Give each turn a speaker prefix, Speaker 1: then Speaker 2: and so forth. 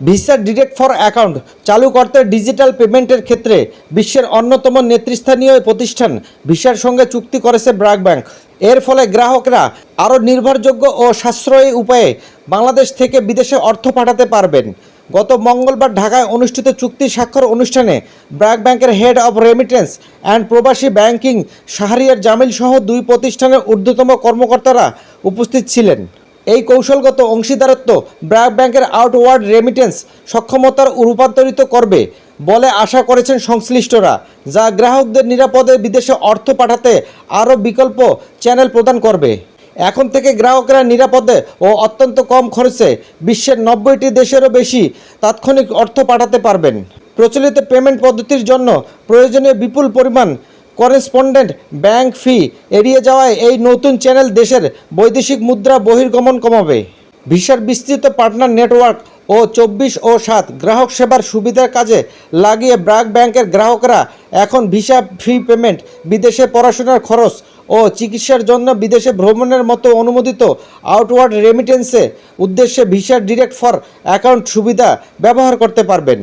Speaker 1: Visa direct for account চালু করতে digital পেমেন্টের ক্ষেত্রে বিশ্বের অন্যতম নেতৃস্থানীয় প্রতিষ্ঠান ভিসার সঙ্গে চুক্তি করেছে ব্র্যাক ব্যাংক। এর ফলে গ্রাহকরা আরও নির্ভরযোগ্য ও সাশ্রয়ী উপায়ে বাংলাদেশ থেকে বিদেশে অর্থ পাঠাতে পারবেন। গত মঙ্গলবার ঢাকায় অনুষ্ঠিত চুক্তি স্বাক্ষর অনুষ্ঠানে ব্র্যাক ব্যাংকের হেড অব রেমিটেন্স অ্যান্ড প্রবাসী ব্যাংকিং শাহরিয়ার জামিল সহ দুই প্রতিষ্ঠানের ঊর্ধ্বতম কর্মকর্তারা উপস্থিত ছিলেন। এই কৌশলগত অংশীদারত্ব ব্র্যাক ব্যাংকের আউটওয়ার্ড রেমিটেন্স সক্ষমতার রূপান্তরিত করবে বলে আশা করেছেন সংশ্লিষ্টরা, যা গ্রাহকদের নিরাপদে বিদেশে অর্থ পাঠাতে আরও বিকল্প চ্যানেল প্রদান করবে। এখন থেকে গ্রাহকরা নিরাপদে ও অত্যন্ত কম খরচে বিশ্বের নব্বইটি দেশেরও বেশি তাৎক্ষণিক অর্থ পাঠাতে পারবেন। প্রচলিত পেমেন্ট পদ্ধতির জন্য প্রয়োজনীয় বিপুল পরিমাণ করেসপন্ডেন্ট ব্যাংক ফি এড়িয়ে যাওয়ায় এই নতুন চ্যানেল দেশের বৈদেশিক মুদ্রা বহির্গমন কমাবে। ভিসার বিস্তৃত পার্টনার নেটওয়ার্ক ও চব্বিশ ও সাত গ্রাহক সেবার সুবিধার কাজে লাগিয়ে ব্র্যাক ব্যাংকের গ্রাহকরা এখন ভিসা ফি পেমেন্ট বিদেশে পড়াশোনার খরচ ও চিকিৎসার জন্য বিদেশে ভ্রমণের মতো অনুমোদিত আউটওয়ার্ড রেমিটেন্সে উদ্দেশ্যে ভিসা ডিরেক্ট ফর অ্যাকাউন্ট সুবিধা ব্যবহার করতে পারবেন।